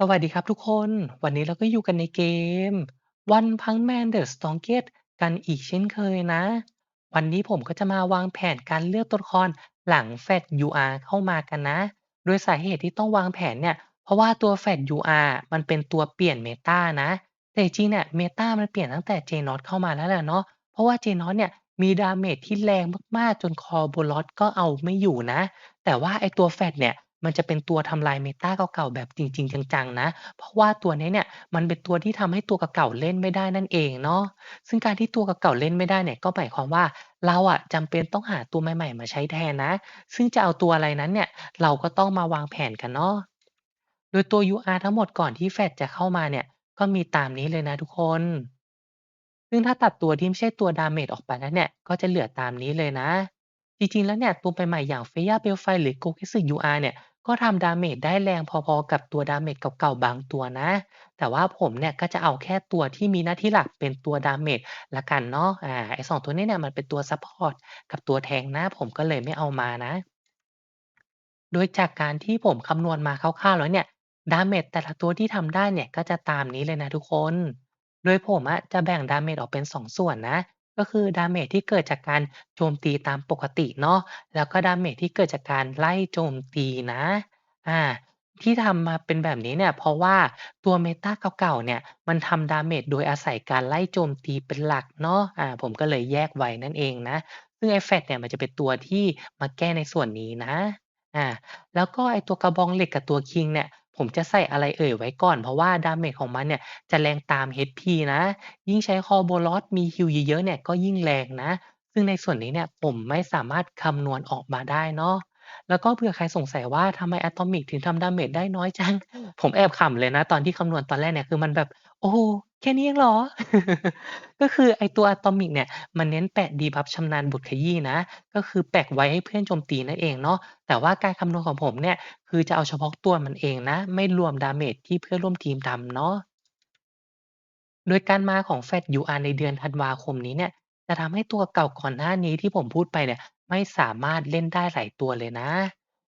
สวัสดีครับทุกคน วันนี้เราก็อยู่กันในเกม One Punch Man The Strongest กันอีกเช่นเคยนะ วันนี้ผมก็จะมาวางแผนการเลือกตัวละครหลัง Fat UR เข้ามากันนะ โดยสาเหตุที่ต้องวางแผนเนี่ย เพราะว่าตัว Fat UR มันเป็นตัวเปลี่ยนเมตานะ แต่จริงๆเนี่ยเมตามันเปลี่ยนตั้งแต่ JNOT เข้ามาแล้วแหละเนาะ เพราะว่า JNOT เนี่ยมีดาเมจที่แรงมากๆ จน Corboros ก็เอาไม่อยู่นะ แต่ว่าไอตัว Fat เนี่ย มันจะเป็นตัวทำลายเมตาเก่าๆ แบบจริง ๆ จัง ๆ นะ เพราะว่าตัวนี้เนี่ยมันเป็นตัวที่ทำให้ตัวเก่าๆเล่นไม่ได้นั่นเองเนาะ ซึ่งการที่ตัวเก่าๆเล่นไม่ได้เนี่ยก็หมายความว่าเราอะจำเป็นต้องหาตัวใหม่ ๆ มาใช้แทนนะ ซึ่งจะเอาตัวอะไรนั้นเนี่ยเราก็ต้องมาวางแผนกันเนาะ โดยตัว UR ทั้งหมดก่อนที่ Fat จะเข้ามาเนี่ยก็มีตามนี้เลยนะทุกคน ซึ่งถ้าตัดตัวที่ไม่ใช่ตัว Damage ออกไปแล้วเนี่ยก็จะเหลือตามนี้เลยนะ จริง ๆ แล้วเนี่ย ตัวใหม่ ๆ อย่าง Freya Balefire หรือ Goketsu UR เนี่ย ก็ทำ Damage ได้แรงพอ ๆ กับตัว Damage เก่า ๆ บางตัวนะ แต่ว่าผมเนี่ย ก็จะเอาแค่ตัวที่มีหน้าที่หลักเป็นตัว Damage แล้วกันเนาะ อ่า ไอ้ 2 ตัวนี้เนี่ย มันเป็นตัวซัปพอร์ตกับตัวแทงก์นะ ผมก็เลยไม่เอามานะ โดยจากการที่ผมคำนวณมาคร่าว ๆ แล้วเนี่ย Damage แต่ละตัวที่ทำได้เนี่ย ก็จะตามนี้เลยนะทุกคน โดยผมอะจะแบ่ง Damage ออกเป็น 2 ส่วนนะ ก็คือ Damage ที่เกิดจากการโจมตีตามปกติเนาะ แล้วก็ Damage ที่เกิดจากการไล่โจมตีนะ อ่า ที่ทำมาเป็นแบบนี้เนี่ย เพราะว่าตัวเมตาเก่าๆ เนี่ย มันทำ Damage โดยอาศัยการไล่โจมตีเป็นหลักเนาะ อ่า ผมก็เลยแยกไว้นั่นเองนะ ซึ่งไอ้ Fat เนี่ยมันจะเป็นตัวที่มาแก้ในส่วนนี้นะ อ่า แล้วก็ไอ้ตัวกระบองเหล็กกับตัว King เนี่ย ผมจะใส่อะไรเอ่ยไว้ก่อน เพราะว่า Damage ของมันเนี่ยจะแรงตาม HP นะ ยิ่งใช้ Corboros มีฮีลเยอะๆเนี่ยก็ยิ่งแรงนะ ซึ่งในส่วนนี้เนี่ยผมไม่สามารถคำนวณออกมาได้เนาะแล้วก็เผื่อใครสงสัยว่าทำไม Atomic ถึงทำ Damage ได้น้อยจัง ผมแอบขำเลยนะ ตอนที่คำนวณตอนแรกเนี่ยคือมันแบบโอ้โฮแค่นี้เองเหรอ?ก็คือไอตัว Atomic เนี่ย มันเน้นแปะ Debuff ชำนาญบทขยี้นะ ก็คือแปะไว้ให้เพื่อนโจมตีนั่นเองเนาะ แต่ว่าการคำนวณของผมเนี่ย คือจะเอาเฉพาะตัวมันเองนะ ไม่รวม Damage ที่เพื่อนร่วมทีมทำเนาะ โดยการมาของ Fat UR ในเดือนธันวาคมนี้เนี่ย จะทำให้ตัวเก่าก่อนหน้านี้ที่ผมพูดไปเนี่ย ไม่สามารถเล่นได้หลายตัวเลยนะ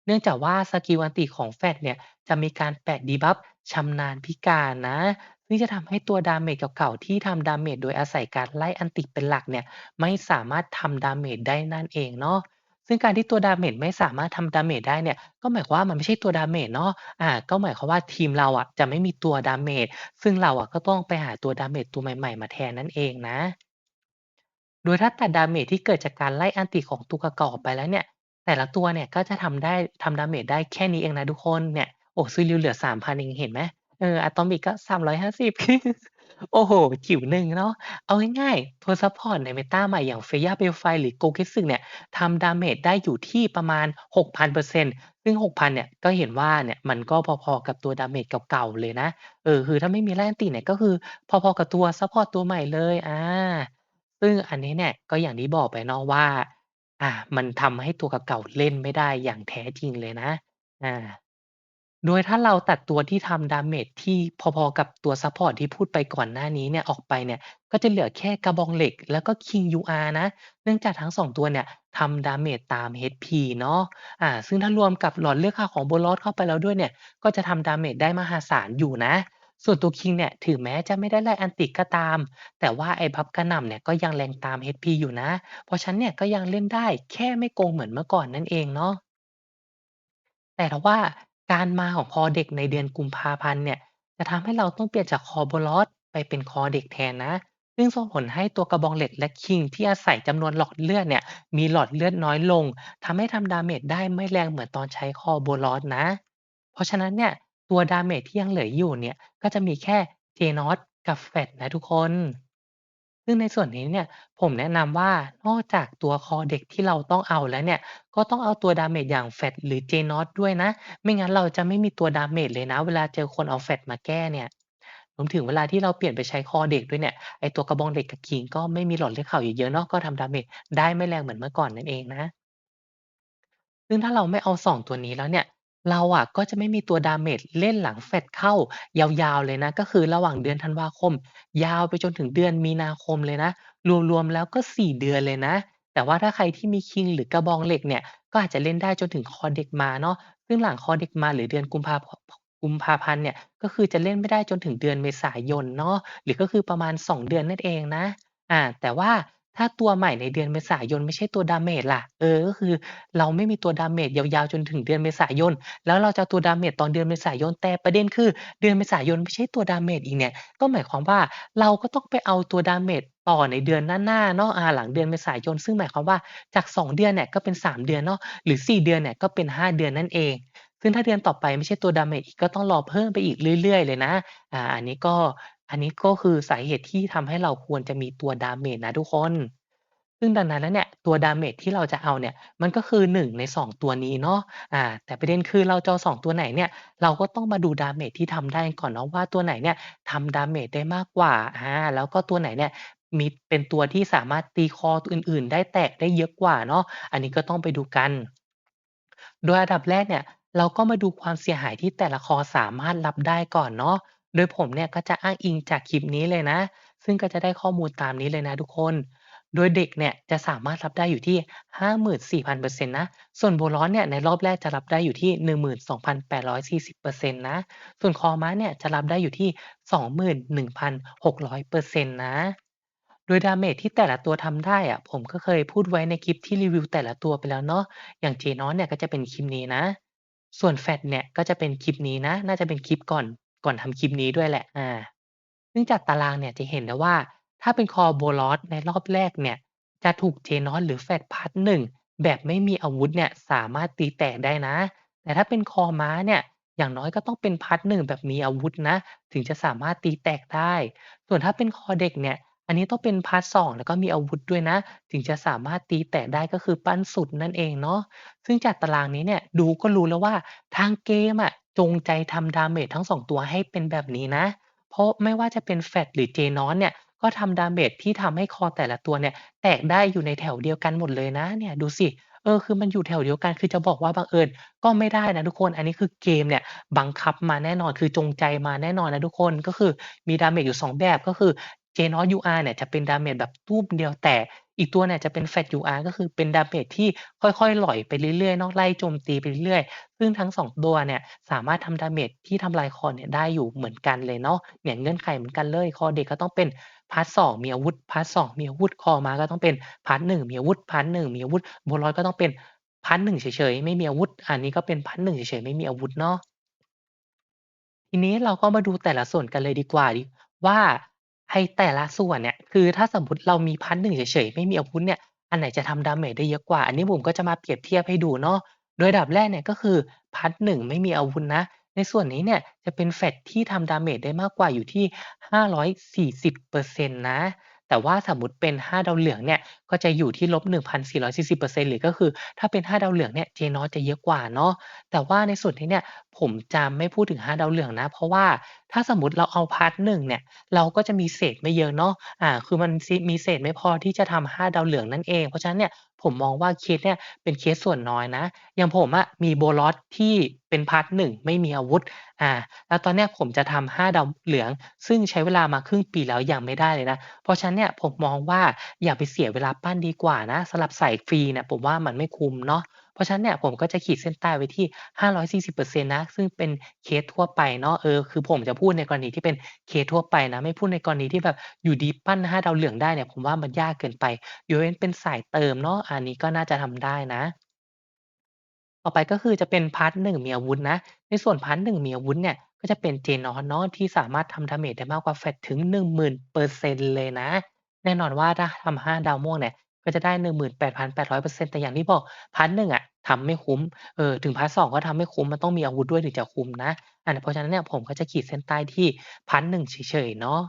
เนื่องจากว่าสกิลอันติของ Fat เนี่ย จะมีการแปะ Debuff ชำนาญพิการนะ ซึ่งจะทำให้ตัว Damage เก่าๆ ที่ทำ Damage โดยอาศัยการไล่อันติเป็นหลักเนี่ย ไม่สามารถทำ Damage ได้นั่นเองเนาะ ซึ่งการที่ตัว Damage ไม่สามารถทำ Damage ได้เนี่ย ก็หมายความว่ามันไม่ใช่ตัว Damage เนาะ อ่า ก็หมายความว่าทีมเราอะจะไม่มีตัว Damage ซึ่งเราอะก็ต้องไปหาตัว Damage ตัวใหม่ๆ มาแทนนั่นเองนะ โดยถ้าตัด Damage ที่เกิดจากการไล่อันติของตัวเก่าๆออกไปแล้วเนี่ย แต่ละตัวเนี่ยก็จะทำได้ทำ Damage ได้แค่นี้เองนะทุกคนเนี่ย โอ้ Suiliu เหลือ3,000เองเห็นไหม?เออ Atomic ก็350โอ้โฮจิ๋วหนึ่งเนาะ เอาง่ายๆตัวซัปพอร์ตในเมตาใหม่อย่าง Freya Balefire หรือ Goketsu เนี่ยทำ Damage ได้อยู่ที่ประมาณ 6,000%ซึ่ง 6,000 เนี่ย ก็เห็นว่าเนี่ยมันก็พอๆกับตัว Damage เก่าๆเลยนะ เออ คือถ้าไม่มีไล่อันติเนี่ยก็คือพอๆกับตัวซัปพอร์ตตัวใหม่เลย อ่า ซึ่งอันนี้เนี่ยก็อย่างที่บอกไปเนาะว่า อ่า มันทำให้ตัวเก่าๆเล่นไม่ได้อย่างแท้จริงเลยนะ อ่า โดยถ้าเราตัดตัวที่ทำ Damage ที่พอ ๆ กับตัวซัปพอร์ตที่พูดไปก่อนหน้านี้เนี่ยออกไปเนี่ย ก็จะเหลือแค่กระบองเหล็ก แล้วก็ King UR นะ เนื่องจากทั้ง 2 ตัวเนี่ยทำ Damage ตาม HP เนาะ อ่า ซึ่งถ้ารวมกับหลอดเลือดขาวของ Boros เข้าไปแล้วด้วยเนี่ย ก็จะทำ Damage ได้มหาศาลอยู่นะ ส่วนตัว King เนี่ยถึงแม้จะไม่ได้ไล่อันติก็ตาม แต่ว่าไอ้บัฟกระหน่ำเนี่ยก็ยังแรงตาม HP อยู่นะ เพราะฉะนันเนี่ยก็ยังเล่นได้แค่ไม่โกงเหมือนเมื่อก่อนนั่นเองเนาะ แต่ทว่า การมาของคอเด็กในเดือนกุมภาพันธ์เนี่ย จะทำให้เราต้องเปลี่ยนจาก Corboros ไปเป็นคอเด็กแทนนะ ซึ่งส่งผลให้ตัวกระบองเหล็กและ King ที่อาศัยจำนวนหลอดเลือดเนี่ย มีหลอดเลือดน้อยลงทำให้ทำ Damage ได้ไม่แรงเหมือนตอนใช้ Corboros นะ เพราะฉะนั้นเนี่ยตัว Damage ที่ยังเหลืออยู่เนี่ยก็จะมีแค่ JNOT กับ Fat นะทุกคน ซึ่งในส่วนนี้เนี่ย ผมแนะนำว่า นอกจากตัวคอเด็กที่เราต้องเอาแล้วเนี่ย ก็ต้องเอาตัว Damage อย่าง Fat หรือ JNOT ด้วยนะ ไม่งั้นเราจะไม่มีตัว Damage เลยนะ เวลาเจอคนเอา Fat มาแก้เนี่ย รวมถึงเวลาที่เราเปลี่ยนไปใช้คอเด็กด้วยเนี่ย ไอตัวกระบองเหล็กกับ King ก็ไม่มีหลอดเลือดขาวเยอะๆเนาะ ก็ทำ Damage ได้ไม่แรงเหมือนเมื่อก่อนนั่นเองนะ ซึ่งถ้าเราไม่เอา 2 ตัวนี้แล้วเนี่ย เราอะก็จะไม่มีตัว Damage เล่นหลัง Fat เข้ายาว ๆ เลยนะ ก็คือระหว่างเดือนธันวาคม ยาวไปจนถึงเดือนมีนาคมเลยนะ รวม ๆ แล้วก็ 4 เดือนเลยนะ แต่ว่าถ้าใครที่มี King หรือกระบองเหล็กเนี่ย ก็อาจจะเล่นได้จนถึงคอเด็กมาเนาะ ซึ่งหลังคอเด็กมาหรือเดือนกุมภา กุมภาพันธ์เนี่ย ก็คือจะเล่นไม่ได้จนถึงเดือนเมษายนเนาะ หรือก็คือประมาณ 2 เดือนนั่นเองนะ อ่า แต่ว่า ถ้าตัวใหม่ในเดือนเมษายนไม่ใช่ตัว damage ล่ะ เออ ก็คือเราไม่มีตัว damage ยาวๆจนถึงเดือนเมษายน แล้วเราจะตัว damage ตอนเดือนเมษายน แต่ประเด็นคือ เดือนเมษายนไม่ใช่ตัว damage อีกเนี่ย ก็หมายความว่าเราก็ต้องไปเอาตัว damage ต่อในเดือนหน้าๆเนาะอาหลังเดือนเมษายน ซึ่งหมายความว่าจาก 2 เดือนเนี่ยก็เป็น 3 เดือนเนาะ หรือ 4 เดือนเนี่ยก็เป็น 5 เดือนนั่นเอง ซึ่งถ้าเดือนต่อไปไม่ใช่ตัว damage อีกก็ต้องรอเพิ่มไปอีกเรื่อย ๆ เลยนะ อ่า อันนี้ก็ อันนี้ก็คือสาเหตุที่ทำให้เราควรจะมีตัว damage นะทุกคน ซึ่งดังนั้นแล้วเนี่ย ตัว damage ที่เราจะเอาเนี่ย มันก็คือ 1 ใน 2 ตัวนี้เนาะ อ่า แต่ประเด็นคือเราจะเอา 2 ตัวไหนเนี่ย เราก็ต้องมาดู damage ที่ทำได้ก่อนเนาะว่า ตัวไหนเนี่ยทำ damage ได้มากกว่า อา แล้วก็ตัวไหนเนี่ย มี เป็นตัวที่สามารถตีคอตัวอื่น ๆ ได้แตกได้เยอะกว่าเนาะ อันนี้ก็ต้องไปดูกัน โดยอันดับแรกเนี่ย เราก็มาดูความเสียหายที่แต่ละคอสามารถรับได้ก่อนเนาะ โดยผมเนี่ยก็จะอ้างอิงจากคลิปนี้เลยนะ ซึ่งก็จะได้ข้อมูลตามนี้เลยนะทุกคน โดยเด็กเนี่ยจะสามารถรับได้อยู่ที่ 54,000%นะ ส่วนโบล o เนี่ยในรอบแรกจะรับได้อยู่ที่ 12,840%นะ ส่วนคอม้าเนี่ยจะรับได้อยู่ที่ 21,600%นะโดย damage ที่แต่ละตัวทำได้อะผมก็เคยพูดไว้ในคลิปที่รีวิวแต่ละตัวไปแล้วเนาะอย่าง JNOS เนี่ยก็จะเป็นคลิปนี้นะ ส่วน FAT เนี่ยก็จะเป็นคลิปนี้นะ น่าจะเป็นคลิปก่อน ก่อนทำคลิปนี้ด้วยแหละ อา ซึ่งจากตารางเนี่ยจะเห็นได้ว่า ถ้าเป็น Core Boros ในรอบแรกเนี่ย จะถูก JNOS หรือ FAT Part 1 แบบไม่มีอาวุธเนี่ยสามารถตีแตกได้นะ แต่ถ้าเป็นคอม้าเนี่ย อย่างน้อยก็ต้องเป็นพาร์ต1แบบมีอาวุธนะ ถึงจะสามารถตีแตกได้ ส่วนถ้าเป็นคอเด็กเนี่ย อันนี้ต้องเป็นพาร์ต2แล้วก็มีอาวุธด้วยนะ ถึงจะสามารถตีแตกได้ ก็คือปั้นสุดนั่นเองเนาะ ซึ่งจากตารางนี้เนี่ย ดูก็รู้แล้วว่า ทางเกมอะ จงใจทำ damage ทั้ง 2 ตัวให้เป็นแบบนี้นะ เพราะไม่ว่าจะเป็น FAT หรือ JNOS เนี่ย ก็ทำ damage ที่ทำให้คอแต่ละตัวเนี่ย แตกได้อยู่ในแถวเดียวกันหมดเลยนะเนี่ยดูสิ เออ คือมันอยู่แถวเดียวกัน คือจะบอกว่าบังเอิญก็ไม่ได้นะทุกคน อันนี้คือเกมเนี่ยบังคับมาแน่นอน คือจงใจมาแน่นอนนะทุกคน ก็คือมี damage อยู่ 2 แบบ ก็คือ JNOS UR เนี่ยจะเป็น damage แบบตู้มเดียวแตกอีกตัวเนี่ยจะเป็น FAT UR ก็คือเป็น damage ที่ค่อยๆหล่อยไปเรื่อยๆเนาะไล่โจมตีไปเรื่อยๆ ซึ่งทั้ง 2 ตัวเนี่ยสามารถทำ damage ที่ทำลายคอเนี่ยได้อยู่เหมือนกันเลยเนาะเนี่ยเงื่อนไขเหมือนกันเลยคอเด็กก็ต้องเป็นพาร์ต2มีอาวุธพาร์ต2มีอาวุธคอมาก็ต้องเป็นพาร์ต1มีอาวุธพาร์ต1มีอาวุธโบล o ก็ต้องเป็นพาร์ต1เฉยๆไม่มีอาวุธ อันนี้ก็เป็นพาร์ต1เฉยๆไม่มีอาวุธเนาะทีนี้เราก็มาดูแต่ละส่วนกันเลยดีกว่าว่า ให้แต่ละส่วนเนี่ย คือถ้าสมมุติเรามีพันหนึ่งเฉย ๆ ไม่มีอาวุธเนี่ย อันไหนจะทำดาเมจได้เยอะกว่า อันนี้ผมก็จะมาเปรียบเทียบให้ดูเนาะ โดยอันดับแรกเนี่ย ก็คือพันหนึ่งไม่มีอาวุธนะ ในส่วนนี้เนี่ยจะเป็น FAT ที่ทำดาเมจได้มากกว่าอยู่ที่ 540%นต์นะ แต่ว่าสมมติเป็น 5 ดาวเหลืองเนี่ยก็จะอยู่ที่ลบ1,440%หรือก็คือ ถ้าเป็น 5 ดาวเหลืองเนี่ยเจนอจะเยอะกว่าเนาะแต่ว่าในส่วนนี้เนี่ยผมจะไม่พูดถึง 5 ดาวเหลืองนะ เพราะว่าถ้าสมมติเราเอาพาร์ทหนึ่งเนี่ยเราก็จะมีเศษไม่เยอะเนาะอ่าคือมันซิมีเศษไม่พอที่จะทำ5ดาวเหลืองนั่นเอง เพราะฉะนั้นเนี่ย ผมมองว่าเคสเนี่ยเป็นเคสส่วนน้อยนะ อย่างผมอะมีโบลอสที่เป็นพาร์ทหนึ่งไม่มีอาวุธ อ่า แล้วตอนเนี้ยผมจะทำ5ดาวเหลือง ซึ่งใช้เวลามาครึ่งปีแล้วยังไม่ได้เลยนะ เพราะฉะนั้นเนี่ยผมมองว่าอย่าไปเสียเวลาปั้นดีกว่านะสลับใส่ฟรีเนี่ยผมว่ามันไม่คุ้มเนาะ เพราะฉะนั้นเนี่ยผมก็จะขีดเส้นใต้ไว้ที่ 540%นะซึ่งเป็นเคสทั่วไปเนาะเออคือผมจะพูดในกรณีที่เป็นเคสทั่วไปนะไม่พูดในกรณีที่แบบอยู่ดีปั้น 5 ดาวเหลืองได้เนี่ยผมว่ามันยากเกินไปยกเว้นเป็นสายเติมเนาะอันนี้ก็น่าจะทำได้นะต่อไปก็คือจะเป็นพาร์ต1มีอาวุธนะ ในส่วนพาร์ต1มีอาวุธเนี่ยก็จะเป็น JNOS เนาะที่สามารถทำ damage ได้มากกว่า FAT ถึง 10,000%เลยนะ แน่นอนว่าถ้าทำ5ดาวม่วงเนี่ย ก็จะได้หนึ่งหมื่นแปดพันแปดร้อยเปอร์เซ็นต์แต่อย่างที่บอกพาร์ต1อะทำไม่คุ้มเออถึงพาร์ต2ก็ทำไม่คุ้มมันต้องมีอาวุธด้วยถึงจะคุ้มนะอันเพราะฉะนั้นเนี่ยผมก็จะขีดเส้นใต้ที่พาร์ต1เฉยๆเนาะ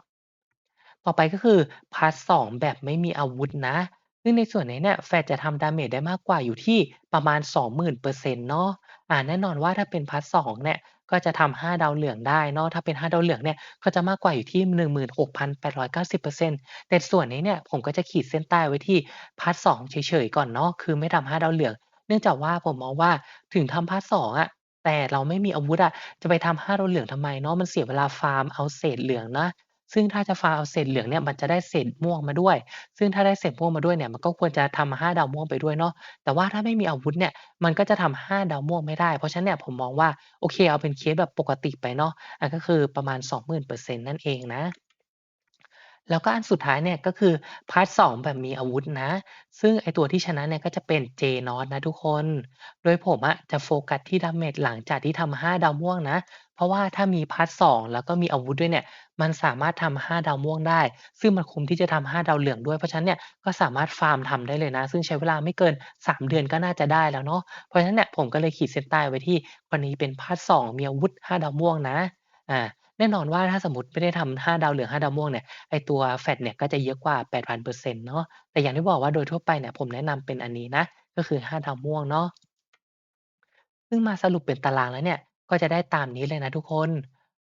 ต่อไปก็คือพาร์ต2แบบไม่มีอาวุธนะซึ่งในส่วนนี้เนี่ยแฟตจะทำดาเมจได้มากกว่าอยู่ที่ประมาณ 20,000%เปอร์เซ็นต์เนาะ อ่า แน่นอนว่าถ้าเป็นพาร์ต2เนี่ย ก็จะทำ 5 ดาวเหลืองได้เนาะ ถ้าเป็น 5 ดาวเหลืองเนี่ย ก็จะมากกว่าอยู่ที่ 16,890%แต่ส่วนนี้เนี่ย ผมก็จะขีดเส้นใต้ไว้ที่พาร์ต2เฉย ๆ ก่อนเนาะ คือไม่ทำ 5 ดาวเหลือง เนื่องจากว่าผมมองว่า ถึงทำพาร์ต2อะ แต่เราไม่มีอาวุธอะ จะไปทำ 5 ดาวเหลืองทำไมเนาะ มันเสียเวลาฟาร์มเอาเศษเหลืองนะ ซึ่งถ้าจะฟาเอาเศษเหลืองเนี่ยมันจะได้เศษม่วงมาด้วย ซึ่งถ้าได้เศษม่วงมาด้วยเนี่ยมันก็ควรจะทำ5ดาวม่วงไปด้วยเนาะแต่ว่าถ้าไม่มีอาวุธเนี่ยมันก็จะทำ5ดาวม่วงไม่ได้ เพราะฉะนั้นเนี่ยผมมองว่าโอเคเอาเป็นเคสแบบปกติไปเนาะอันก็คือประมาณ 20,000%นต์นั่นเองนะ แล้วก็อันสุดท้ายเนี่ยก็คือพาร์ต2แบบมีอาวุธนะ ซึ่งไอตัวที่ชนะเนี่ยก็จะเป็น J-Knots นะทุกคน โดยผมอะจะโฟกัสที่ damage หลังจากที่ทำ5ดาวม่วงนะ เพราะว่าถ้ามีพาร์ต2แล้วก็มีอาวุธด้วยเนี่ย มันสามารถทำ5ดาวม่วงได้ ซึ่งมันคุ้มที่จะทำ5ดาวเหลืองด้วย เพราะฉะนั้นเนี่ยก็สามารถฟาร์มทำได้เลยนะ ซึ่งใช้เวลาไม่เกิน 3 เดือนก็น่าจะได้แล้วเนาะ เพราะฉะนั้นเนี่ยผมก็เลยขีดเส้นใต้ไว้ที่วันนี้เป็นพาร์ต2มีอาวุธ5ดาวม่วงนะ อ่า แน่นอนว่าถ้าสมมติไม่ได้ทำ5ดาวเหลือง5ดาวม่วงเนี่ยไอตัว FAT เนี่ยก็จะเยอะกว่า 8,000%เนาะแต่อย่างที่บอกว่าโดยทั่วไปเนี่ยผมแนะนำเป็นอันนี้นะ ก็คือ5ดาวม่วงเนาะซึ่งมาสรุปเป็นตารางแล้วเนี่ยก็จะได้ตามนี้เลยนะทุกคน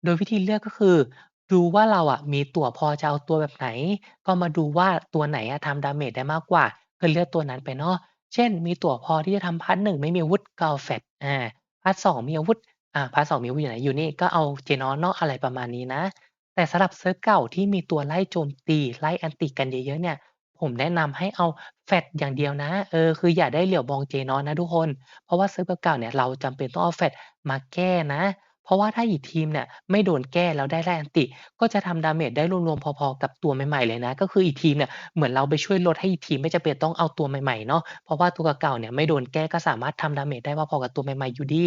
โดยวิธีเลือกก็คือดูว่าเราอะมีตั๋วพอจะเอาตัวแบบไหน ก็มาดูว่าตัวไหนอะทำ damage ได้มากกว่าก็เลือกตัวนั้นไปเนาะเช่น มีตั๋วพอที่จะทำพาร์ต1ไม่มีอาวุธก็เอา FAT อาพาร์ต2มีอาวุธ อา พาร์ต 2 มีอาวุธอยู่ไหน อยู่นี่ ก็เอา Genos เนาะ อะไรประมาณนี้นะ แต่สำหรับเซิร์ฟเก่าที่มีตัวไล่โจมตี ไล่แอนติกันเยอะ ๆ เนี่ย ผมแนะนำให้เอา FAT อย่างเดียวนะ เออ คืออย่าได้เหลียวมอง Genos นะทุกคน เพราะว่าเซิร์ฟเก่า ๆ เนี่ยเราจำเป็นต้องเอา FAT มาแก้นะ เพราะว่าถ้าอีกทีมเนี่ยไม่โดนแก้แล้วได้ไล่อันติก็จะทำ damage ได้รวม ๆ พอ ๆ กับตัวใหม่ ๆ เลยนะ ก็คืออีกทีมเนี่ยเหมือนเราไปช่วยลดให้อีกทีมไม่จำเป็นต้องเอาตัวใหม่ ๆ เนาะ เพราะว่าตัวเก่า ๆ เนี่ยไม่โดนแก้ก็สามารถทำ damage ได้พอ ๆ กับตัวใหม่ ๆ อยู่ดี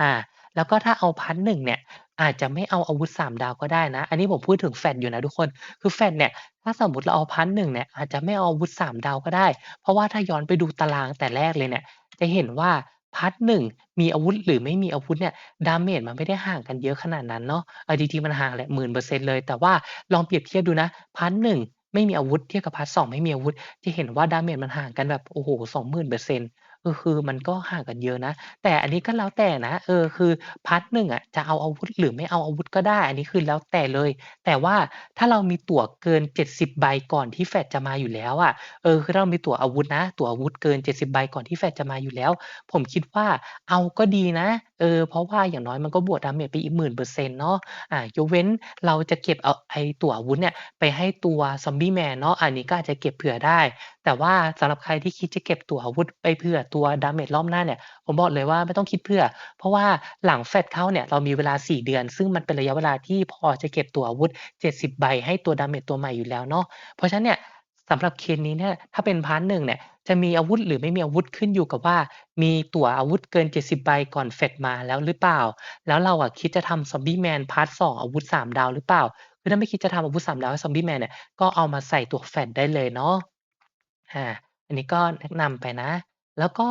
อา แล้วก็ถ้าเอาพาร์ต1เนี่ยอาจจะไม่เอาอาวุธ 3 ดาวก็ได้นะ อันนี้ผมพูดถึง FAT อยู่นะทุกคน คือ FAT เนี่ย ถ้าสมมติเราเอาพาร์ต1เนี่ยอาจจะไม่เอาอาวุธ 3 ดาวก็ได้ เพราะว่าถ้าย้อนไปดูตารางแต่แรกเลยเนี่ย จะเห็นว่าพาร์ต1มีอาวุธหรือไม่มีอาวุธเนี่ย damage มันไม่ได้ห่างกันเยอะขนาดนั้นเนาะเอาจริงๆมันห่างแหละ10,000%เซ็นต์เลย แต่ว่าลองเปรียบเทียบดูนะพาร์ต1ไม่มีอาวุธเทียบกับพาร์ต2ไม่มีอาวุธ จะเห็นว่า damage มันห่างกันแบบโอ้โฮ20,000%เปอร์เซ็นต์ อคือมันก็ห่างกันเยอะนะ แต่อันนี้ก็แล้วแต่นะ เออ คือพาร์ต1อะจะเอาอาวุธหรือไม่เอาอาวุธก็ได้ อันนี้คือแล้วแต่เลย แต่ว่าถ้าเรามีตั๋วเกิน 70 ใบก่อนที่แฝดจะมาอยู่แล้วอะเออ คือถ้าเรามีตั๋วอาวุธนะ ตั๋วอาวุธเกิน 70 ใบก่อนที่แฝดจะมาอยู่แล้ว ผมคิดว่าเอาก็ดีนะ เออเพราะว่าอย่างน้อยมันก็บวก damage ไปอีก10,000%เซ็นเนาะอ่ายกเว้นเราจะเก็บเอาไอตัวอาวุธเนี่ยไปให้ตัวซอมบี้แมนเนาะอันนี้ก็อาจจะเก็บเผื่อได้ แต่ว่าสำหรับใครที่คิดจะเก็บตัวอาวุธไปเผื่อตัว damage รอบหน้าเนี่ยผมบอกเลยว่าไม่ต้องคิดเผื่อ เพราะว่าหลัง FAT เข้าเนี่ยเรามีเวลา 4 เดือน ซึ่งมันเป็นระยะเวลาที่พอจะเก็บตัวอาวุธ 70 ใบให้ตัว damage ตัวใหม่อยู่แล้วเนาะเพราะฉะนั้นเนี่ย สำหรับเคสนี้เนี่ยถ้าเป็นพาร์ต1เนี่ยจะมีอาวุธหรือไม่มีอาวุธขึ้นอยู่กับว่า มีตั๋วอาวุธเกิน 70 ใบก่อน FAT มาแล้วหรือเปล่า แล้วเราอะคิดจะทำซอมบี้แมนพาร์ต2อาวุธ 3 ดาวหรือเปล่าคือถ้าไม่คิดจะทำอาวุธ 3 ดาวให้ซอมบี้แมนเนี่ยก็เอามาใส่ตัว FAT ได้เลยเนาะอ่าอันนี้ก็แนะนำไปนะ แล้วก็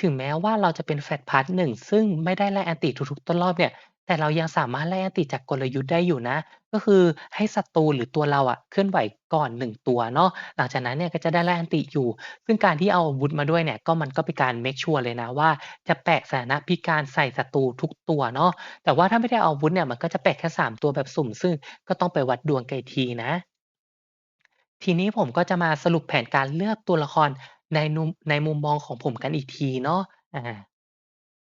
ถึงแม้ว่าเราจะเป็น FAT พาร์ต1ซึ่งไม่ได้ไล่อันติทุกๆต้นรอบเนี่ย แต่เรายังสามารถไล่อันติจากกลยุทธ์ได้อยู่นะ ก็คือให้ศัตรูหรือตัวเราอะเคลื่อนไหวก่อน 1 ตัวเนาะหลังจากนั้นเนี่ยก็จะได้ไล่อันติอยู่ ซึ่งการที่เอาอาวุธมาด้วยเนี่ยก็มันก็เป็นการเมกชัวร์เลยนะว่า จะแปะสถานะพิการใส่ศัตรูทุกตัวเนาะแต่ว่าถ้าไม่ได้เอาอาวุธเนี่ยมันก็จะแปะแค่ 3 ตัวแบบสุ่ม ซึ่งก็ต้องไปวัดดวงกันอีกทีนะ ทีนี้ผมก็จะมาสรุปแผนการเลือกตัวละครในนุมในมุมมองของผมกันอีกทีเนาะอา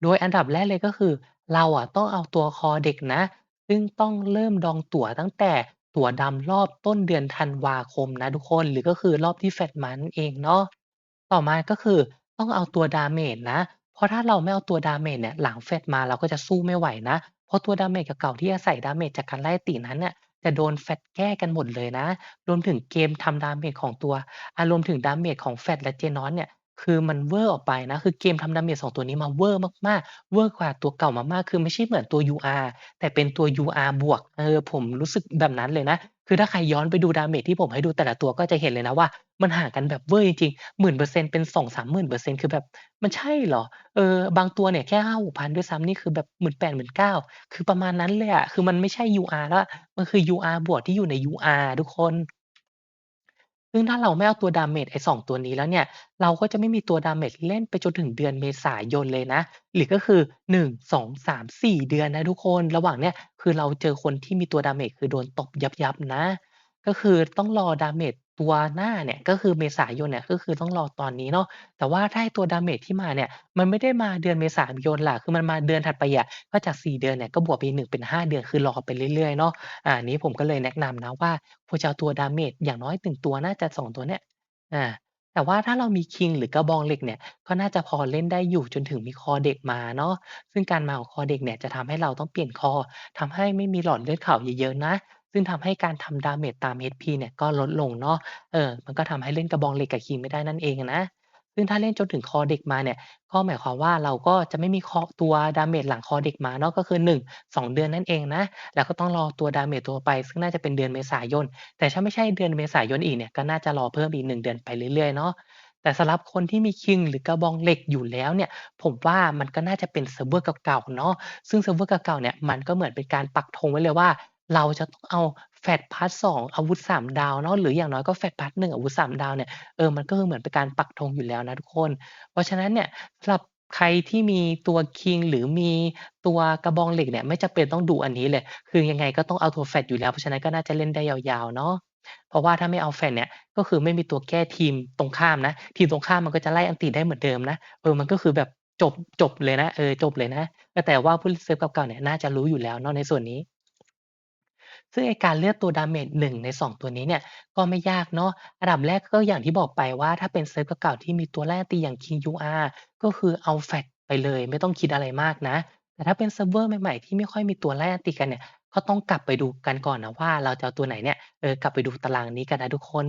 โดยอันดับแรกเลยก็คือ เราอะต้องเอาตัวคอเด็กนะ ซึ่งต้องเริ่มดองตั๋วตั้งแต่ตั๋วดำรอบต้นเดือนธันวาคมนะทุกคน หรือก็คือรอบที่ FAT มานั่นเองเนาะ ต่อมาก็คือต้องเอาตัว damage นะ เพราะถ้าเราไม่เอาตัว damage เนี่ย หลัง FAT มาเราก็จะสู้ไม่ไหวนะ เพราะตัว damage เก่าๆที่อาศัย damage จากการไล่ตีนั้นน่ะจะโดน FAT แก้กันหมดเลยนะ รวมถึงเกมทำ damage ของตัว อารวมถึง damage ของ FAT และ Genos เนี่ย คือมันเวอร์ออกไปนะ คือเกมทำ damage 2ตัวนี้มาเวอร์มากๆ เวอร์กว่าตัวเก่ามากๆ คือไม่ใช่เหมือนตัว UR แต่เป็นตัว UR บวก เออผมรู้สึกแบบนั้นเลยนะ คือถ้าใครย้อนไปดู damage ที่ผมให้ดูแต่ละตัวก็จะเห็นเลยนะว่า มันห่างกันแบบเวอร์จริงๆ10,000%เซ็นเป็น2-30,000%คือแบบ มันใช่เหรอ เออบางตัวเนี่ยแค่5-6,000ด้วยซ้ำนี่คือแบบ18,000-19,000คือประมาณนั้นเลยอะคือมันไม่ใช่ UR แล้ว มันคือ UR บวกที่อยู่ใน UR ทุกคน ซึ่งถ้าเราไม่เอาตัวดาเมจไอ้2ตัวนี้แล้วเนี่ย เราก็จะไม่มีตัวดาเมจเล่นไปจนถึงเดือนเมษายนเลยนะ หรือก็คือหนึ่งสองสามสี่เดือนนะทุกคน ระหว่างเนี้ยคือเราเจอคนที่มีตัวดาเมจคือโดนตบยับๆนะ ก็คือต้องรอ damage ตัวหน้าเนี่ย ก็คือเมษายนเนี่ย ก็คือต้องรอตอนนี้เนาะ แต่ว่าถ้าไอ้ตัว damage ที่มาเนี่ย มันไม่ได้มาเดือนเมษายนล่ะ คือมันมาเดือนถัดไปอะ ก็จาก 4 เดือนเนี่ย ก็บวกไปอีก 1 เป็น 5 เดือน คือรอไปเรื่อย ๆ เนาะ อ่า อันนี้ผมก็เลยแนะนำนะว่า ควรจะเอาตัว damage อย่างน้อย 1 ตัว น่าจะ 2 ตัวเนี้ยอา แต่ว่าถ้าเรามีคิงหรือกระบองเหล็กเนี่ย ก็น่าจะพอเล่นได้อยู่จนถึงมีคอเด็กมาเนาะ ซึ่งการมาของคอเด็กเนี่ย จะทำให้เราต้องเปลี่ยนคอทำให้ไม่มีหลอดเลือดขาวเยอะ ๆ นะ ซึ่งทำให้การทำ damage ตาม HP เนี่ยก็ลดลงเนาะ เออ มันก็ทำให้เล่นกระบองเหล็กกับคิงไม่ได้นั่นเองนะ ซึ่งถ้าเล่นจนถึงคอเด็กมาเนี่ย ก็หมายความว่าเราก็จะไม่มีคอตัว damage หลังคอเด็กมาเนาะ ก็คือ 1-2 เดือนนั่นเองนะ แล้วก็ต้องรอตัว damage ตัวไป ซึ่งน่าจะเป็นเดือนเมษายน แต่ถ้าไม่ใช่เดือนเมษายนอีกเนี่ย ก็น่าจะรอเพิ่มอีก1เดือนไปเรื่อยๆเนาะแต่สำหรับคนที่มีคิงหรือกระบองเหล็กอยู่แล้วเนี่ย ผมว่ามันก็น่าจะเป็นเซิร์ฟเวอร์เก่าๆเนาะซึ่งเซิร์ฟเวอร์เก่าๆเนี่ยมันก็เหมือนเป็นการปักธงไว้เลยว่า เราจะต้องเอา Fat พาร์ต2อาวุธ 3 ดาวเนาะหรืออย่างน้อยก็ Fat พาร์ต1อาวุธ 3 ดาวเนี่ยเออมันก็คือเหมือนเป็นการปักธงอยู่แล้วนะทุกคน เพราะฉะนั้นเนี่ยสำหรับใครที่มีตัวคิงหรือมีตัวกระบองเหล็กเนี่ยไม่จำเป็นต้องดูอันนี้เลย คือยังไงก็ต้องเอาตัว Fat อยู่แล้วเพราะฉะนั้นก็น่าจะเล่นได้ยาวๆเนาะเพราะว่าถ้าไม่เอา Fat เนี่ยก็คือไม่มีตัวแก้ทีมตรงข้ามนะ ทีมตรงข้ามมันก็จะไล่อันติได้เหมือนเดิมนะเออมันก็คือแบบจบจบเลยนะเออจบเลยนะแต่ว่าผู้เล่นเซิร์ฟเก่าๆเนี่ยน่าจะรู้อยู่แล้วเนาะในส่วนนี้ ซึ่งไอ้การเลือกตัว damage 1ใน 2 ตัวนี้เนี่ยก็ไม่ยากเนาะอันดับแรกก็อย่างที่บอกไปว่าถ้าเป็นเซิร์ฟเก่าๆที่มีตัวไล่ติอย่าง King UR ก็คือเอา Fat ไปเลยไม่ต้องคิดอะไรมากนะ แต่ถ้าเป็นเซิร์ฟเวอร์ใหม่ๆที่ไม่ค่อยมีตัวไล่ติกันเนี่ยก็ต้องกลับไปดูกันก่อนนะว่าเราจะเอาตัวไหนเนี่ยเออกลับไปดูตารางนี้กันนะทุกคน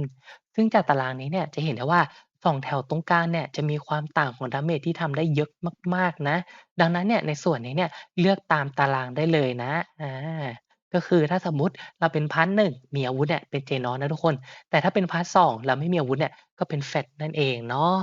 ซึ่งจากตารางนี้เนี่ยจะเห็นได้ว่า2แถวตรงกลางเนี่ยจะมีความต่างของ damage ที่ทำได้เยอะมาก ๆนะ ดังนั้นเนี่ยในส่วนนี้เนี่ยเลือกตามตารางได้เลยนะอ่า ก็คือถ้าสมมติเราเป็นพาร์ต1มีอาวุธเนี่ยเป็น Genos นะทุกคน แต่ถ้าเป็นพาร์ต2เราไม่มีอาวุธเนี่ยก็เป็น Fat นั่นเองเนาะ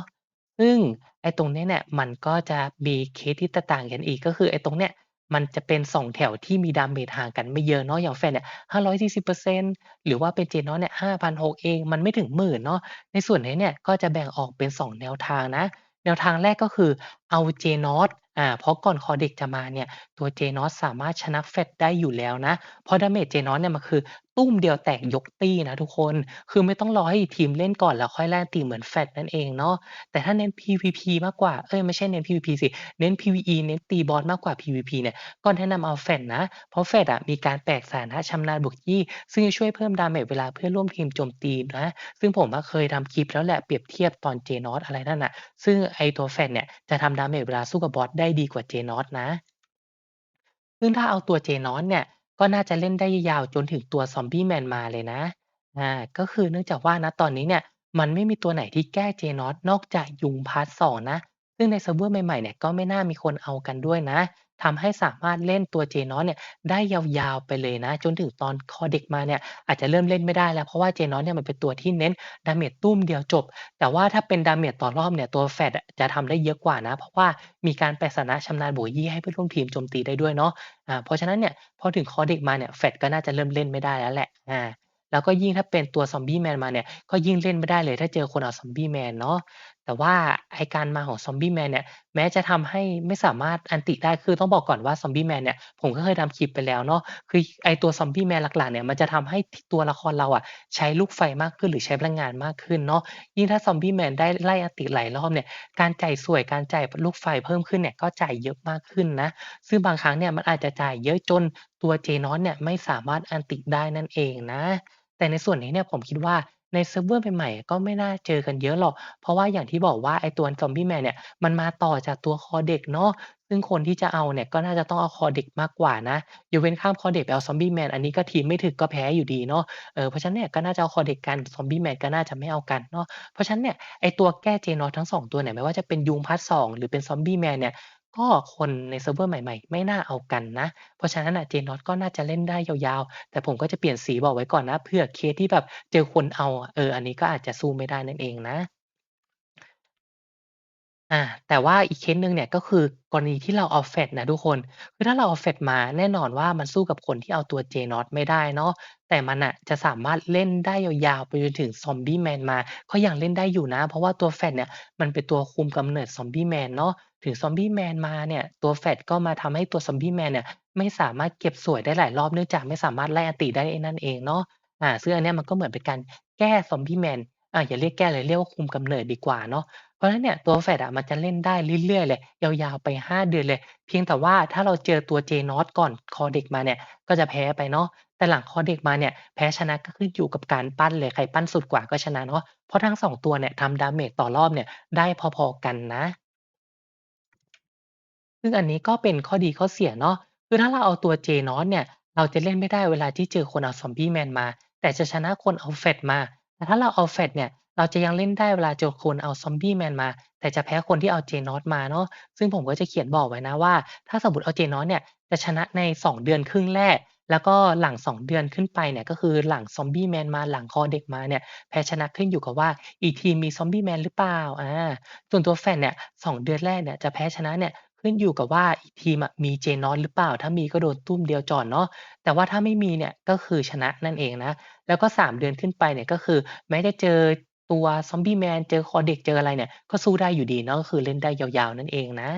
ซึ่งไอ้ตรงนี้เนี่ยมันก็จะมีเคสที่แตกต่างกันอีกก็คือไอ้ตรงเนี้ยมันจะเป็น2แถวที่มี damage ห่างกันไม่เยอะเนาะอย่าง Fat เนี่ย540%หรือว่าเป็น Genos เนี่ย5,600เองมันไม่ถึง10,000เนาะในส่วนนี้เนี่ยก็จะแบ่งออกเป็น2แนวทางนะ นวทางแรกก็คือเอา Genos อ่าเพราะก่อนคอเด็กจะมาเนี่ยตัว Genos สามารถชนะ Fat ได้อยู่แล้วนะ เพราะ damage Genos เนี่ยมันคือ ตุ้มเดียวแตกยกตี้นะทุกคน คือไม่ต้องรอให้ทีมเล่นก่อนแล้วค่อยไล่นติเหมือน Fat นั่นเองเนาะ แต่ถ้าเน้น PVP มากกว่า เอ๊ยไม่ใช่เน้น PVP สิ เน้น PVE เน้นตีบอสมากกว่า PVP เนี่ย ก็แนะนำเอา Fat นะ เพราะ Fat อะมีการแตกสถานะชำนาญบวกยี่ ซึ่งจะช่วยเพิ่ม damage เวลาเพื่อนร่วมทีมโจมตีนะ ซึ่งผมเคยทำคลิปแล้วแหละเปรียบเทียบตอน Genos อะไรนั่นน่ะ ซึ่งไอ้ตัว Fat เนี่ยจะทำ damage เวลาสู้กับบอสได้ดีกว่า Genos นะ ซึ่งถ้าเอาตัว Genos เนี่ย ก็น่าจะเล่นได้ยาว ๆ จนถึงตัว Zombieman มาเลยนะ อา ก็คือเนื่องจากว่า ณ ตอนนี้เนี่ย มันไม่มีตัวไหนที่แก้ Genos นอกจากยุงพาร์ต2นะ ซึ่งในเซิร์ฟเวอร์ใหม่ ๆ เนี่ย ก็ไม่น่ามีคนเอากันด้วยนะ ทำให้สามารถเล่นตัว Genos เนี่ยได้ยาวๆไปเลยนะ จนถึงตอนคอเด็กมาเนี่ยอาจจะเริ่มเล่นไม่ได้แล้ว เพราะว่า Genos เนี่ยมันเป็นตัวที่เน้น damage ตุ้มเดียวจบ แต่ว่าถ้าเป็น damage ต่อรอบเนี่ยตัว Fat อะจะทำได้เยอะกว่านะ เพราะว่ามีการแปสนะชำนาญบยี่ให้เพื่อนร่วมทีมโจมตีได้ด้วยเนาะอ่าเพราะฉะนั้นเนี่ยพอถึงคอเด็กมาเนี่ย Fat ก็น่าจะเริ่มเล่นไม่ได้แล้วแหละอ่าแล้วก็ยิ่งถ้าเป็นตัว Zombieman มาเนี่ยก็ยิ่งเล่นไม่ได้เลยถ้าเจอคนเอา Zombieman เนาะ แต่ว่าไอการมาของ Zombieman เนี่ยแม้จะทำให้ไม่สามารถอันติได้คือต้องบอกก่อนว่า Zombieman เนี่ยผมก็เคยทำคลิปไปแล้วเนาะคือไอตัว Zombieman หลักๆเนี่ยมันจะทำให้ตัวละครเราอะใช้ลูกไฟมากขึ้นหรือใช้พลังงานมากขึ้นเนาะยิ่งถ้า Zombieman ได้ไล่อันติหลายรอบเนี่ยการจ่ายสวยการจ่ายลูกไฟเพิ่มขึ้นเนี่ยก็จ่ายเยอะมากขึ้นนะซึ่งบางครั้งเนี่ยมันอาจจะจ่ายเยอะจนตัว Genos เนี่ยไม่สามารถอันติได้นั่นเองนะ แต่ในส่วนนี้เนี่ยผมคิดว่า ในเซิร์ฟเวอร์ใหม่ ๆ ก็ไม่น่าเจอกันเยอะหรอก เพราะว่าอย่างที่บอกว่า ไอ้ตัว Zombieman เนี่ย มันมาต่อจากตัวคอเด็กเนาะ ซึ่งคนที่จะเอาเนี่ย ก็น่าจะต้องเอาคอเด็กมากกว่านะ ยกเว้นข้ามคอเด็กไปเอา Zombieman อันนี้ก็ทีมไม่ถึก ก็แพ้อยู่ดีเนาะ เออเพราะฉะนั้นเนี่ย ก็น่าจะเอาคอเด็กกัน Zombieman ก็น่าจะไม่เอากันเนาะ เพราะฉะนั้นเนี่ย ไอ้ตัวแก้ Genos ทั้ง 2 ตัวเนี่ย ไม่ว่าจะเป็นยุงพาร์ต 2 หรือเป็น Zombieman เนี่ย ก็คนในเซิร์ฟเวอร์ใหม่ ๆ ไม่น่าเอากันนะ เพราะฉะนั้นน่ะ Genos ก็น่าจะเล่นได้ยาว ๆ แต่ผมก็จะเปลี่ยนสีบอกไว้ก่อนนะ เผื่อเคสที่แบบเจอคนเอาอะ เออ อันนี้ก็อาจจะสู้ไม่ได้นั่นเองนะ อา แต่ว่าอีกเคสหนึ่งเนี่ย ก็คือกรณีที่เราเอา Fat นะทุกคน คือถ้าเราเอา Fat มา แน่นอนว่ามันสู้กับคนที่เอาตัว Genos ไม่ได้เนาะ แต่มันน่ะจะสามารถเล่นได้ยาว ๆ ไปจนถึง Zombieman มา ก็ยังเล่นได้อยู่นะ เพราะว่าตัว Fat เนี่ยมันเป็นตัวคุมกำเนิด Zombieman เนาะ ถึง Zombieman มาเนี่ย ตัว Fat ก็มาทำให้ตัว Zombieman เนี่ย ไม่สามารถเก็บสวยได้หลายรอบ เนื่องจากไม่สามารถไล่อันติได้นั่นเองเนาะ อ่า ซึ่งอันเนี้ยมันก็เหมือนเป็นการแก้ซอมบี้แมน อ่า อย่าเรียกแก้เลย เรียกว่าคุมกำเนิดดีกว่าเนาะ เพราะฉะนั้นเนี่ย ตัว Flash อะมันจะเล่นได้เรื่อย ๆ เลย ยาว ๆ ไป 5 เดือนเลย เพียงแต่ว่าถ้าเราเจอตัว Janox ก่อน Cortex มาเนี่ย ก็จะแพ้ไปเนาะ แต่หลัง Cortex มาเนี่ย แพ้ชนะก็ขึ้นอยู่กับการปั้นเลย ใครปั้นสุดกว่าก็ชนะเนาะ เพราะทั้ง 2 ตัวเนี่ยทำดาเมจต่อรอบเนี่ยได้พอ ๆ กันนะ ซึ่งอันนี้ก็เป็นข้อดีข้อเสียเนาะ คือถ้าเราเอาตัว Janox เนี่ย เราจะเล่นไม่ได้เวลาที่เจอคนเอาซอมบี้แมนมา แต่จะชนะคนเอา Flash มา แต่ถ้าเราเอา Flash เนี่ย เราจะยังเล่นได้เวลาเจอคนเอาซอมบี้แมนมา แต่จะแพ้คนที่เอา Janox มาเนาะ ซึ่งผมก็จะเขียนบอกไว้นะว่า ถ้าสมมุติเอา Janox เนี่ย จะชนะใน 2 เดือนครึ่งแรก แล้วก็หลัง 2 เดือนขึ้นไปเนี่ย ก็คือหลังซอมบี้แมนมา หลัง Cortex มาเนี่ย แพ้ชนะขึ้นอยู่กับว่า อีกทีมมีซอมบี้แมนหรือเปล่า อา ส่วนตัว Flash เนี่ย 2 เดือนแรกเนี่ย จะแพ้ชนะเนี่ย ขึ้นอยู่กับว่าอีกทีมอะมี Janox หรือเปล่า ถ้ามีก็โดนตุ้มเดียวจ่อนเนาะ แต่ว่าถ้าไม่มีเนี่ย ก็คือชนะนั่นเองนะ แล้วก็ 3 เดือนขึ้นไปเนี่ย ก็คือแม้จะเจอตัวซอมบี้แมนเจอ Cortex เจออะไรเนี่ย ก็สู้ได้อยู่ดีเนาะ ก็คือเล่นได้ยาว ๆ นั่นเองนะ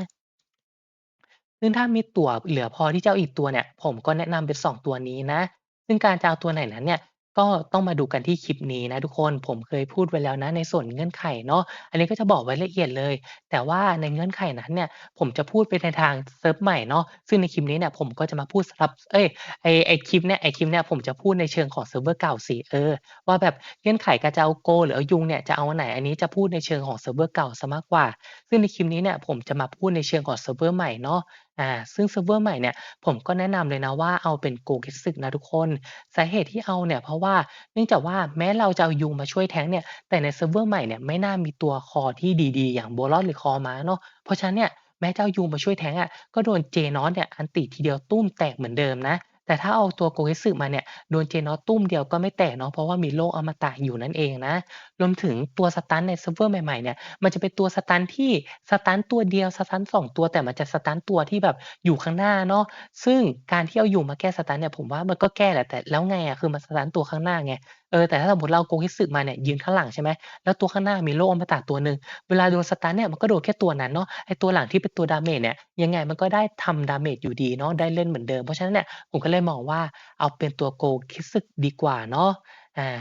ซึ่งถ้ามีตั๋วเหลือพอที่จะเอาอีกตัวเนี่ย ผมก็แนะนำเป็น 2 ตัวนี้นะ ซึ่งการจะเอาตัวไหนนั้นเนี่ย ก็ต้องมาดูกันที่คลิปนี้นะทุกคน ผมเคยพูดไว้แล้วนะในส่วนเงื่อนไขเนาะ อันนี้ก็จะบอกไว้ละเอียดเลย แต่ว่าในเงื่อนไขนั้นเนี่ย ผมจะพูดไปในทางเซิร์ฟใหม่เนาะ ซึ่งในคลิปนี้เนี่ยผมก็จะมาพูดสำหรับ เอ๊ยไอ้ไอ้คลิปเนี่ย ไอ้คลิปเนี่ยผมจะพูดในเชิงของเซิร์ฟเวอร์เก่าสิเออ ว่าแบบเงื่อนไขการจะเอาโก หรือเอายุงเนี่ยจะเอาไหน อันนี้จะพูดในเชิงของเซิร์ฟเวอร์เก่าเสียมากกว่า ซึ่งในคลิปนี้เนี่ยผมจะมาพูดในเชิงของเซิร์ฟเวอร์ใหม่เนาะ อา ซึ่งเซิร์ฟเวอร์ใหม่เนี่ย ผมก็แนะนำเลยนะว่า เอาเป็น GoGetSup นะทุกคน สาเหตุที่เอาเนี่ย เพราะว่าเนื่องจากว่า แม้เราจะเอายูงมาช่วยแท้งเนี่ย แต่ในเซิร์ฟเวอร์ใหม่เนี่ยไม่น่ามีตัวคอที่ดี ๆ อย่าง Bolot หรือคอม้าเนาะ เพราะฉะนั้นเนี่ย แม้จะเอายูงมาช่วยแท้งอะ ก็โดน Janox เนี่ยอันติทีเดียวตุ้มแตกเหมือนเดิมนะ แต่ถ้าเอาตัวโกเกสึมาเนี่ยโดนเจนอตุ้มเดียวก็ไม่แตกเนาะเพราะว่ามีโลกอมตะอยู่นั่นเองนะ รวมถึงตัวสตันในเซิร์ฟเวอร์ใหม่ๆเนี่ยมันจะเป็นตัวสตันที่สตันตัวเดียวสตัน2ตัวแต่มันจะสตันตัวที่แบบอยู่ข้างหน้าเนาะซึ่งการที่เอาอยู่มาแก้สตันเนี่ยผมว่ามันก็แก้แหละแต่แล้วไงอะคือมันสตันตัวข้างหน้าไง เออแต่ถ้าสมมติเราเอา Gogetsu มาเนี่ยยืนข้างหลังใช่ไหมแล้วตัวข้างหน้ามีโล่อมตะตัวหนึ่งเวลาโดนสตาร์เนี่ยมันก็โดนแค่ตัวนั้นเนาะไอตัวหลังที่เป็นตัวดาเมจเนี่ยยังไงมันก็ได้ทำ damage อยู่ดีเนาะได้เล่นเหมือนเดิมเพราะฉะนั้นเนี่ยผมก็เลยมองว่าเอาเป็นตัว Gogetsu ดีกว่าเนาะอ่า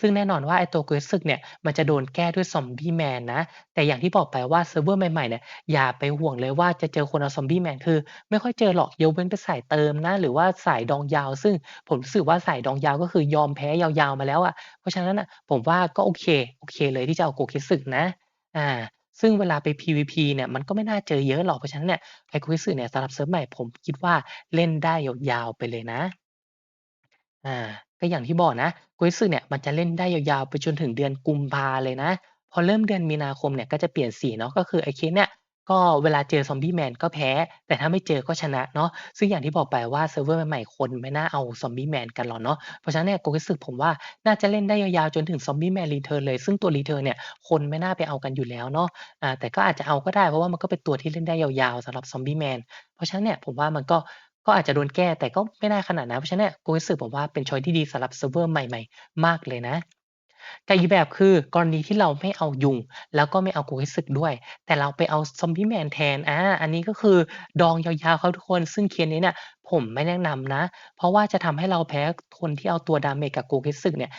ซึ่งแน่นอนว่าไอ้ตัว Quest เนี่ยมันจะโดนแก้ด้วยซอมบี้แมนนะ แต่อย่างที่บอกไปว่าเซิร์ฟเวอร์ใหม่ๆเนี่ยอย่าไปห่วงเลยว่าจะเจอคนเอาซอมบี้แมนคือ ไม่ค่อยเจอหรอกยกเว้นเป็นสายเติมนะ หรือว่าสายดองยาว ซึ่งผมรู้สึกว่าสายดองยาวก็คือยอมแพ้ยาวๆมาแล้วอะเพราะฉะนั้นน่ะผมว่าก็โอเคโอเคเลยที่จะเอา Gogetsu นะอ่าซึ่งเวลาไป PVP เนี่ยมันก็ไม่น่าเจอเยอะหรอกเพราะฉะนั้นเนี่ยไอ้ Gogetsu เนี่ยสำหรับเซิร์ฟใหม่ผมคิดว่าเล่นได้ยาวๆไปเลยนะอ่า ก็อย่างที่บอกนะ Koetsu เนี่ยมันจะเล่นได้ยาวๆไปจนถึงเดือนกุมภาเลยนะ พอเริ่มเดือนมีนาคมเนี่ยก็จะเปลี่ยนสีเนาะก็คือไอเคสเนี่ยก็เวลาเจอซอมบี้แมนก็แพ้ แต่ถ้าไม่เจอก็ชนะเนาะซึ่งอย่างที่บอกไปว่าเซิร์ฟเวอร์ใหม่ๆคนไม่น่าเอาซอมบี้แมนกันหรอกเนาะเพราะฉะนั้นเนี่ย Koetsu ผมว่าน่าจะเล่นได้ยาวๆจนถึงซอมบี้แมน Return เลย ซึ่งตัว Return เนี่ยคนไม่น่าไปเอากันอยู่แล้วเนาะอ่าแต่ก็อาจจะเอาก็ได้เพราะว่ามันก็เป็นตัวที่เล่นได้ยาวๆสำหรับซอมบี้แมนเพราะฉะนั้นเนี่ยผมว่ามันก็ ก็อาจจะโดนแก้แต่ก็ไม่น่าขนาดนั้น เพราะฉะนั้นเนี่ย Goetsu ผมว่าเป็นชอยที่ดีสำหรับเซิร์ฟเวอร์ใหม่ ๆ มากเลยนะ กับอีกแบบคือกรณีที่เราไม่เอายุง แล้วก็ไม่เอา Goetsu ด้วย แต่เราไปเอาซอมบี้แมนแทนอ่าอันนี้ก็คือดองยาวๆครับทุกคน ซึ่งเคสนี้เนี่ยผมไม่แนะนำนะ เพราะว่าจะทำให้เราแพ้คนที่เอาตัว damage กับ Gogetsu เนี่ย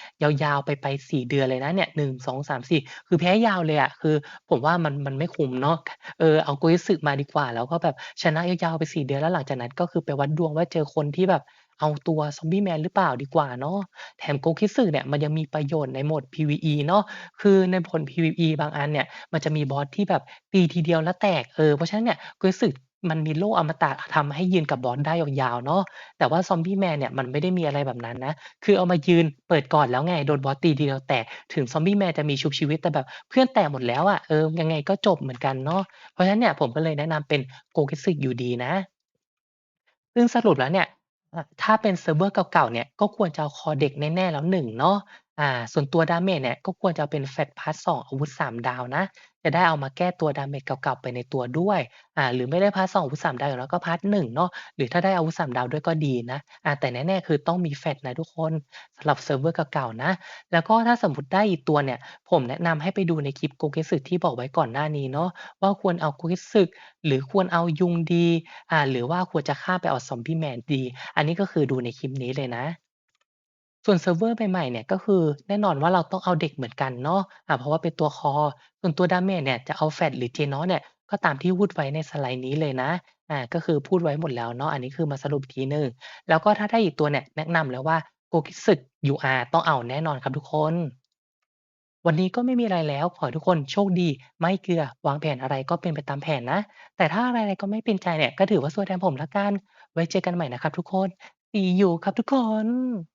ยาวๆไปไป4เดือนเลยนะเนี่ย1 2 3 4คือแพ้ยาวเลยอะคือ ผมว่ามันมันไม่คุ้มเนาะเออเอา Goetsu มาดีกว่า แล้วก็แบบชนะยาวๆไป4เดือนแล้วหลังจากนั้นก็คือไปวัดดวงว่าเจอคนที่แบบ เอาตัวซอมบี้แมนหรือเปล่าดีกว่าเนาะแถม Gogetsu เนี่ยมันยังมีประโยชน์ในโหมด PVE เนาะคือในผล PVE บางอันเนี่ยมันจะมีบอสที่แบบตีทีเดียวแล้วแตกเออเพราะฉะนั้นเนี่ย Goetsu มันมีโล่อมตะทำให้ยืนกับบอสได้ยาวๆเนาะแต่ว่าซอมบี้แมนเนี่ยมันไม่ได้มีอะไรแบบนั้นนะ คือเอามายืนเปิดก่อนแล้วไงโดนบอสตีทีเดียวแตกถึงซอมบี้แมนจะมีชุบชีวิตแต่แบบเพื่อนแตกหมดแล้วอะเออยังไงก็จบเหมือนกันเนาะเพราะฉะนั้นเนี่ยผมก็เลยแนะนำเป็น Gogetsu อยู่ดีนะซึ่งสรุปแล้วเนี่ย อ่า ถ้าเป็นเซิร์ฟเวอร์เก่า ๆ เนี่ย ก็ควรจะเอาคอเด็กแน่ ๆ แล้ว 1 เนาะ อ่า ส่วนตัว Damage เนี่ย ก็ควรจะเอาเป็น Fat Pass 2อาวุธ 3 ดาวนะ จะได้เอามาแก้ตัว Damage เก่าๆไปในตัวด้วย อ่า หรือไม่ได้ Pass 2อาวุธ3ดาวอยู่แล้วก็ Pass 1เนาะ หรือถ้าได้อาวุธ3ดาวด้วยก็ดีนะ อ่า แต่แน่ๆคือต้องมี Fat นะทุกคนสำหรับเซิร์ฟเวอร์เก่าๆนะ แล้วก็ถ้าสมมติได้อีกตัวเนี่ย ผมแนะนำให้ไปดูในคลิป Gogetsu ที่บอกไว้ก่อนหน้านี้เนาะว่าควรเอา Gogetsu หรือควรเอายุงดี อ่า หรือว่าควรจะข้าไปเอาซอมบี้แมนดี อันนี้ก็คือดูในคลิปนี้เลยนะ ส่วนเซิร์ฟเวอร์ใหม่ๆเนี่ย ก็คือแน่นอนว่าเราต้องเอาเด็กเหมือนกันเนาะอ่าเพราะว่าเป็นตัว Core ส่วนตัว Damage เนี่ยจะเอา Fat หรือ Genos เนี่ยก็ตามที่พูดไว้ในสไลด์นี้เลยนะอ่าก็คือพูดไว้หมดแล้วเนาะอันนี้คือมาสรุปทีหนึ่งแล้วก็ถ้าได้อีกตัวเนี่ยแนะนำเลยว่า Goki สึก UR ต้องเอาแน่นอนครับทุกคน วันนี้ก็ไม่มีอะไรแล้วขอให้ทุกคนโชคดี ไม่เกลือวางแผนอะไรก็เป็นไปตามแผนนะ แต่ถ้าอะไรๆก็ไม่เป็นใจเนี่ยก็ถือว่าซวยแทนผมล้วกัน ไว้เจอกันใหม่นะครับทุกคน See you ครับทุกคน